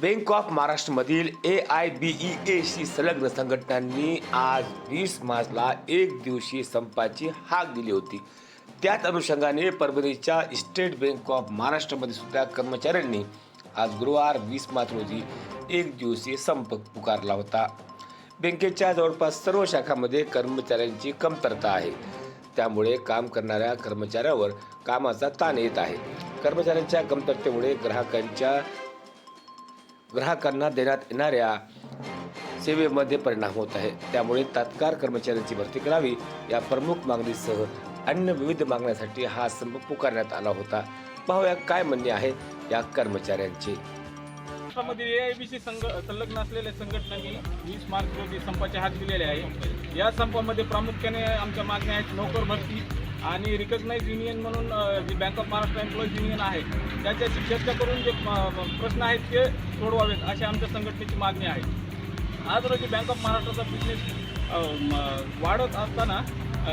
Bank of महाराष्ट्रमधील A I B E एशी संलग्न संघटनांनी आज वीस मार्चला एक दिवसीय संपाची हाक दिली होती. त्याच अनुषंगाने परभणीच्या स्टेट बँक ऑफ महाराष्ट्रमध्ये सुद्धा कर्मचाऱ्यांनी आज गुरुवार वीस मार्च रोजी एक दिवसीय संप पुकारला होता. बँकेच्या जवळपास सर्व शाखांमध्ये कर्मचाऱ्यांची कमतरता आहे. त्यामुळे काम करणाऱ्या कर्मचाऱ्यावर कामाचा ताण येत आहे. कर्मचाऱ्यांच्या कमतरतेमुळे ग्राहकांच्या ग्राहकांना देण्यात येणाऱ्या सेवेमध्ये परिणाम होत आहे. त्यामुळे तात्काळ कर्मचाऱ्यांची भरती करावी या प्रमुख मागणीसह अन्य विविध मागण्यासाठी हा संप पुकारण्यात आला होता. पाहूया काय म्हणणे आहे या कर्मचाऱ्यांचे. महाराष्ट्रामध्ये एआयबीसी संघ संलग्न असलेल्या संघटनांनी वीस मार्च रोजी संपाचे हात दिलेले आहे. या संपामध्ये प्रामुख्याने आमच्या मागण्या आहेत नोकर भरती आणि रिकग्नाइज युनियन म्हणून जी bank of Maharashtra employees union आहे त्याच्याशी चर्चा करून जे प्रश्न आहेत ते सोडवावेत अशी आमच्या संघटनेची मागणी आहे. आज रोजी बँक ऑफ महाराष्ट्राचा बिझनेस वाढत असताना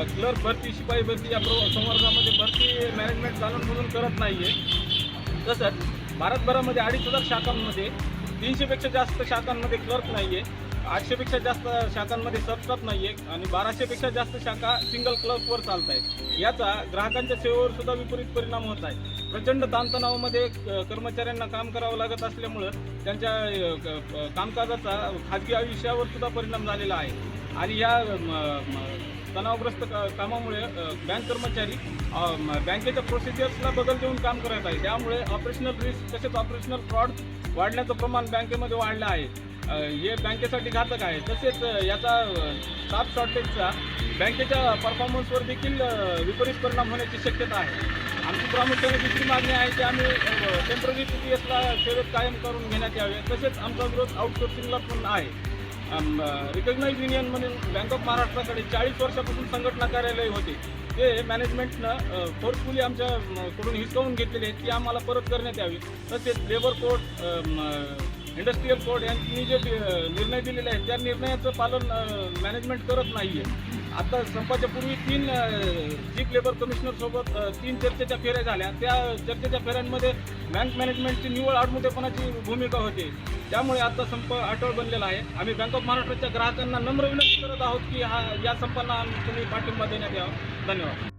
क्लर्क भरती शिपाई भरती या प्र संवर्गामध्ये भरती मॅनेजमेंट चालून म्हणून करत नाही आहे तसंच भारतभरामध्ये अडीच हजार शाखांमध्ये तीनशेपेक्षा जास्त शाखांमध्ये क्लर्क नाही आहे आठशेपेक्षा जास्त शाखांमध्ये सबस्टॉप नाही आहे आणि बाराशेपेक्षा जास्त शाखा सिंगल क्लर्कवर चालत आहेत याचा ग्राहकांच्या सेवेवर सुद्धा विपरीत परिणाम होत आहे. प्रचंड ताणतणावामध्ये कर्मचाऱ्यांना काम करावं लागत असल्यामुळं त्यांच्या क- कामकाजाचा खाजगी आयुष्यावर सुद्धा परिणाम झालेला आहे. आणि या म, तणावग्रस्त का- कामामुळे बँक कर्मचारी बँकेच्या प्रोसिजर्सला बदल देऊन काम करत आहे त्यामुळे ऑपरेशनल रिस्क तसेच ऑपरेशनल फ्रॉड वाढण्याचं प्रमाण बँकेमध्ये वाढलं आहे. हे बँकेसाठी घातक आहे. तसेच याचा स्टाफ शॉर्टेजचा बँकेच्या परफॉर्मन्सवर देखील विपरीत परिणाम होण्याची शक्यता आहे. आमची प्रामुख्याने दुसरी मागणी आहे की आम्ही टेंपररी पी टी एसला सेवेत कायम करून घेण्यात यावे. तसेच आमचा विरोध आउटसोर्सिंगला पण आहे. रिकग्नाइज युनियन म्हणून बँक ऑफ महाराष्ट्राकडे चाळीस वर्षापासून संघटना कार्यालय होते. ते मॅनेजमेंटनं फोर्सफुली आमच्याकडून हिसकावून घेतलेले आहेत ती आम्हाला परत करण्यात यावी. तसेच लेबर कोर्ट इंडस्ट्रीयल कोड यांनी जे निर्णय दिलेले आहेत त्या निर्णयाचं पालन मॅनेजमेंट करत नाही आहे आता संपाच्या पूर्वी तीन चीफ लेबर कमिशनरसोबत तीन चर्चेच्या फेऱ्या झाल्या. त्या चर्चेच्या फेऱ्यांमध्ये बँक मॅनेजमेंटची निवड आडमुठेपणाची भूमिका होती. त्यामुळे आता संप अटळ बनलेला आहे. आम्ही बँक ऑफ महाराष्ट्राच्या ग्राहकांना नम्र विनंती करत आहोत की हा या संपांना आम्ही तुम्ही पाठिंबा देण्यात यावा. धन्यवाद.